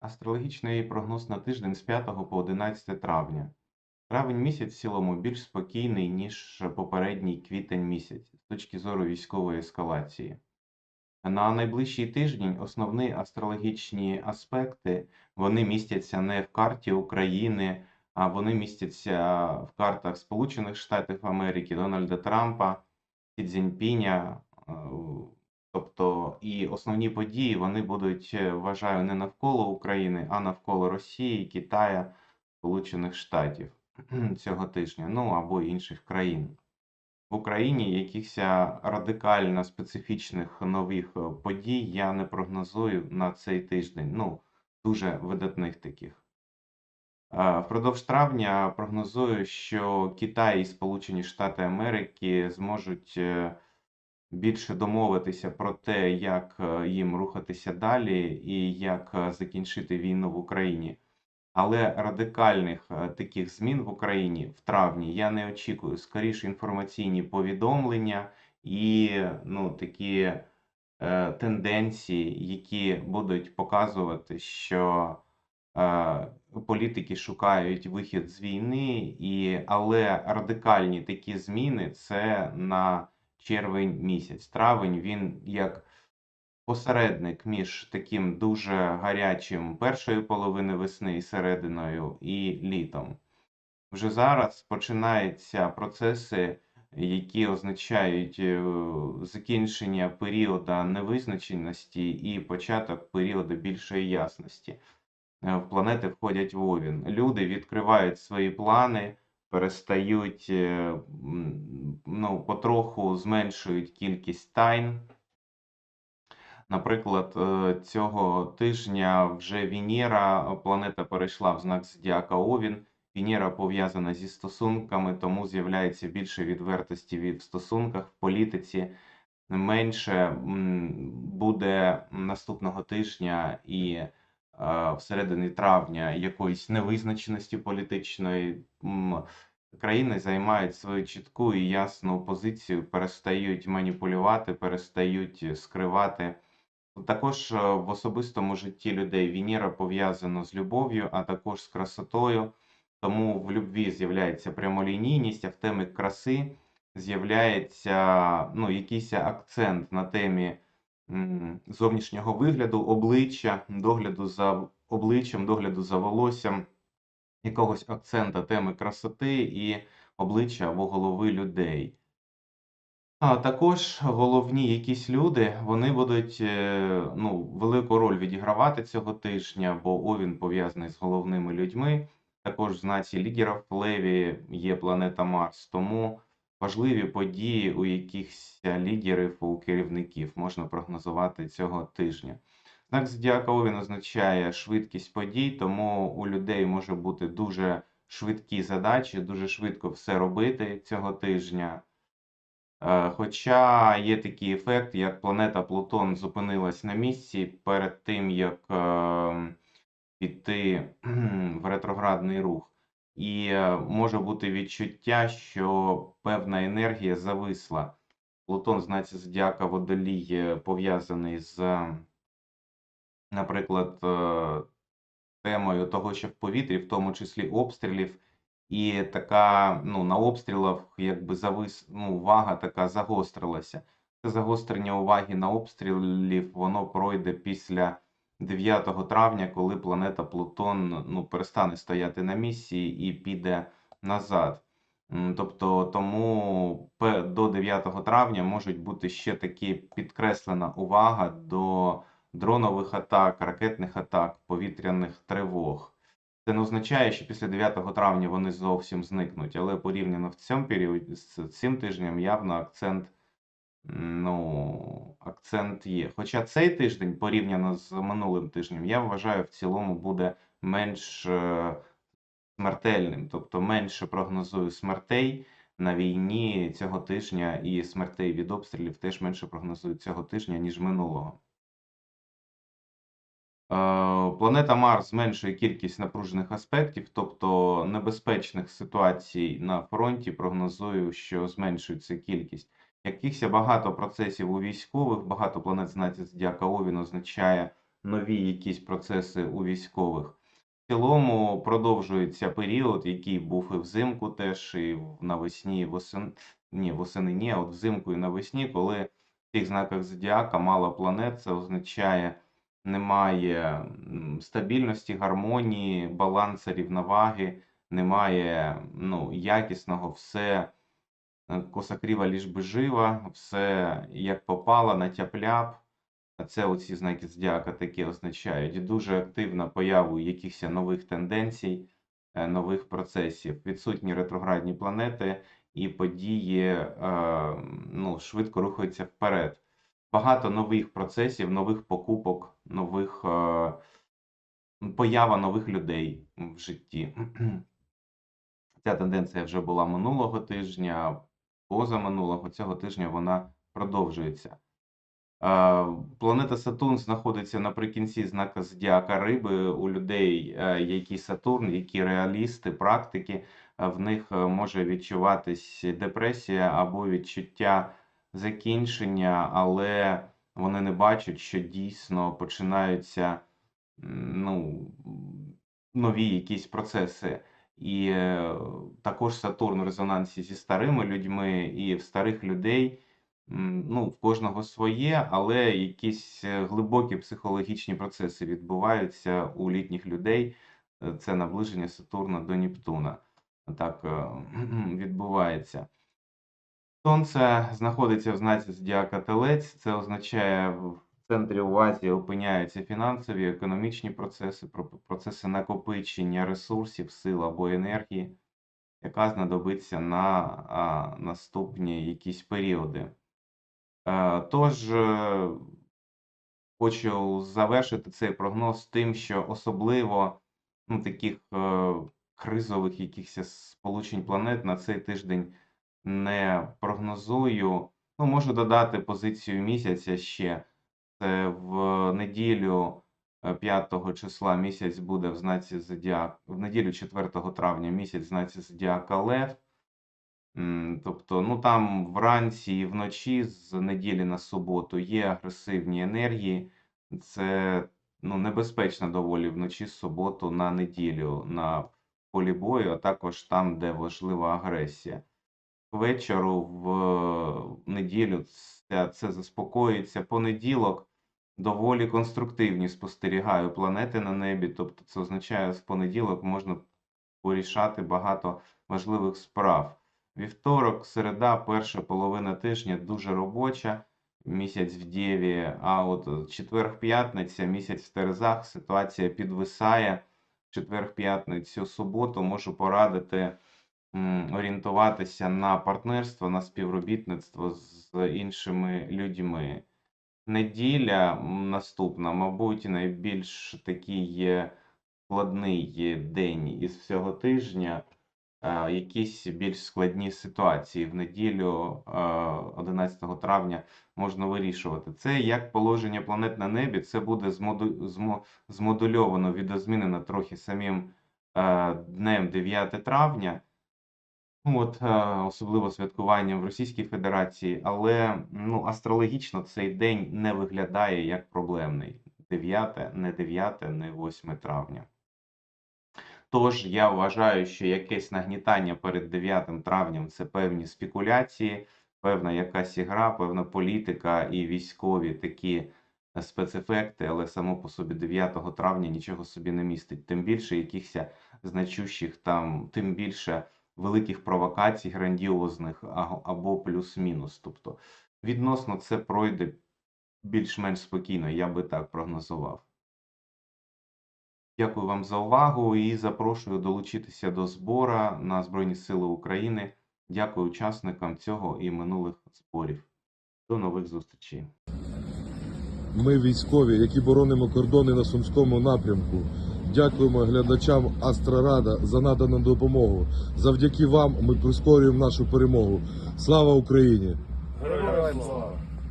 Астрологічний прогноз на тиждень з 5 по 11 травня. Травень місяць в цілому більш спокійний, ніж попередній квітень місяць з точки зору військової ескалації. На найближчий тиждень основні астрологічні аспекти вони містяться не в карті України, а вони містяться в картах Сполучених Штатів Америки, Дональда Трампа, Сі Цзіньпіня. е, Тобто і основні події вони будуть, е, вважаю, не навколо України, а навколо Росії, Китая, Сполучених Штатів цього тижня, ну або інших країн. В Україні якихось радикально специфічних нових е, подій я не прогнозую на цей тиждень. Ну, дуже видатних таких. Е, Впродовж травня прогнозую, що Китай і Сполучені Штати Америки зможуть більше домовитися про те, як е, їм рухатися далі і як е, закінчити війну в Україні. Але радикальних е, таких змін в Україні в травні я не очікую. Скоріше інформаційні повідомлення і ну, такі е, тенденції, які будуть показувати, що е, політики шукають вихід з війни, і, але радикальні такі зміни це на червень місяць. Травень він як посередник між таким дуже гарячим першої половини весни і серединою і літом. Вже зараз починаються процеси, які означають е, закінчення періоду невизначеності і початок періоду більшої ясності. Е, В планети входять в Овін. Люди відкривають свої плани, перестають е, ну, потроху зменшують кількість тайн. Наприклад, е, цього тижня вже Венера, планета перейшла в знак зодіака Овін. Венера пов'язана зі стосунками, тому з'являється більше відвертості від- в стосунках, в політиці. Менше буде наступного тижня і е, всередині травня якоїсь невизначеності політичної. Країни займають свою чітку і ясну позицію, перестають маніпулювати, перестають скривати. Також е, в особистому житті людей Венера пов'язано з любов'ю, а також з красотою. Тому в любві з'являється прямолінійність, а в темі краси з'являється ну, якийсь акцент на темі зовнішнього вигляду, обличчя, догляду за обличчям, догляду за волоссям, якогось акцента теми красоти і обличчя або голови людей. А також головні якісь люди, вони будуть е, ну, велику роль відігравати цього тижня, бо Овін пов'язаний з головними людьми. Також в знаці лідерів в Леві є планета Марс, тому важливі події у якихось лідерів, у керівників можна прогнозувати цього тижня. Знак Зодіака Овін означає швидкість подій, тому у людей може бути дуже швидкі задачі, дуже швидко все робити цього тижня. Е, Хоча є такий ефект, як планета Плутон зупинилась на місці перед тим, як е, піти в ретроградний рух. І е, може бути відчуття, що певна енергія зависла. Плутон, знаці зодіака Водолій, е, пов'язаний з, наприклад, е, темою того, що в повітрі, в тому числі обстрілів, і така, ну, на обстрілах якби завис, ну, увага така загострилася. Це загострення уваги на обстрілів, воно пройде після 9 травня, коли планета Плутон ну, перестане стояти на місці і піде назад. Тобто тому до 9 травня можуть бути ще такі підкреслена увага до дронових атак, ракетних атак, повітряних тривог. Це не означає, що після 9 травня вони зовсім зникнуть, але порівняно в цьому періоді з цим тижнем явно акцент, ну, акцент є. Хоча цей тиждень, порівняно з минулим тижнем, я вважаю, в цілому буде менш е, смертельним, тобто менше прогнозую смертей на війні цього тижня, і смертей від обстрілів теж менше прогнозую цього тижня, ніж минулого. Е, Планета Марс зменшує кількість напружених аспектів, тобто небезпечних ситуацій на фронті. Прогнозую, що зменшується кількість. Якихось багато процесів у військових, багато планет знаці Зодіака Овін означає нові якісь процеси у військових. В цілому продовжується період, який був і взимку теж, і навесні, і восен... ні, восени ні, от взимку і навесні, коли в цих знаках зодіака мало планет, це означає немає стабільності, гармонії, балансу, рівноваги, немає ну, якісного, все косакріва ліж би жива, все як попало, на Це оці знаки зодіака такі означають. Дуже активна появу якихось нових тенденцій, е, нових процесів. Відсутні ретроградні планети і події е, ну, швидко рухаються вперед. Багато нових процесів, нових покупок, нових е, поява нових людей в житті. Ця тенденція вже була минулого тижня, позаминулого цього тижня вона продовжується. Планета Сатурн знаходиться наприкінці знака зодіака Риби. У людей, е, які Сатурн, які реалісти, практики, е, в них е, може відчуватись депресія або відчуття закінчення, але вони не бачать, що дійсно починаються ну, нові якісь процеси. І е, також Сатурн в резонансі зі старими людьми, і в старих людей ну, в кожного своє, але якісь е, глибокі психологічні процеси відбуваються у літніх людей. Е, Це наближення Сатурна до Нептуна. Так е, відбувається. Сонце знаходиться в знаці зодіака Телець. Це означає, центрі уваги опиняються фінансові, економічні процеси, про- процеси накопичення ресурсів, сил або енергії, яка знадобиться на наступні якісь періоди. Е, Тож е, хочу завершити цей прогноз тим, що особливо ну, таких е, кризових якихось сполучень планет на цей тиждень не прогнозую. Ну, можу додати позицію місяця ще. Це в неділю е, 5 числа місяць буде в знаці Зодіак, в неділю 4 травня місяць в знаці Зодіака Лев. Тобто, ну там вранці і вночі з неділі на суботу є агресивні енергії. Це ну, небезпечно доволі вночі з суботу на неділю на полі бою, а також там, де важлива агресія. Вечору в неділю це, це заспокоїться. Понеділок доволі конструктивні спостерігаю планети на небі. Тобто, це означає, в понеділок можна порішати багато важливих справ. Вівторок, середа, перша половина тижня дуже робоча, місяць в Дєві, а от четвер-п'ятниця, місяць в Терезах, ситуація підвисає. Четвер-п'ятницю, суботу можу порадити орієнтуватися на партнерство, на співробітництво з іншими людьми. Неділя наступна, мабуть, найбільш такий складний день із всього тижня е, якісь більш складні ситуації в неділю е, 11 травня можна вирішувати. Це як положення планет на небі, це буде змоду, змо, змодульовано, відозмінено трохи самим е, днем 9 травня. От, е, особливо святкуванням в Російській Федерації, але ну, астрологічно цей день не виглядає як проблемний. 9, не 9, не 8 травня. Тож я вважаю, що якесь нагнітання перед 9 травням це певні спекуляції, певна якась ігра, певна політика і військові такі е, спецефекти, але само по собі 9 травня нічого собі не містить. Тим більше якихось значущих там, тим більше великих провокацій, грандіозних або плюс-мінус. Тобто відносно це пройде більш-менш спокійно, я би так прогнозував. Дякую вам за увагу і запрошую долучитися до збора на Збройні Сили України. Дякую учасникам цього і минулих зборів. До нових зустрічей. Ми військові, які боронимо кордони на Сумському напрямку. Дякуємо глядачам Астрорада за надану допомогу. Завдяки вам ми прискорюємо нашу перемогу. Слава Україні! Героям слава!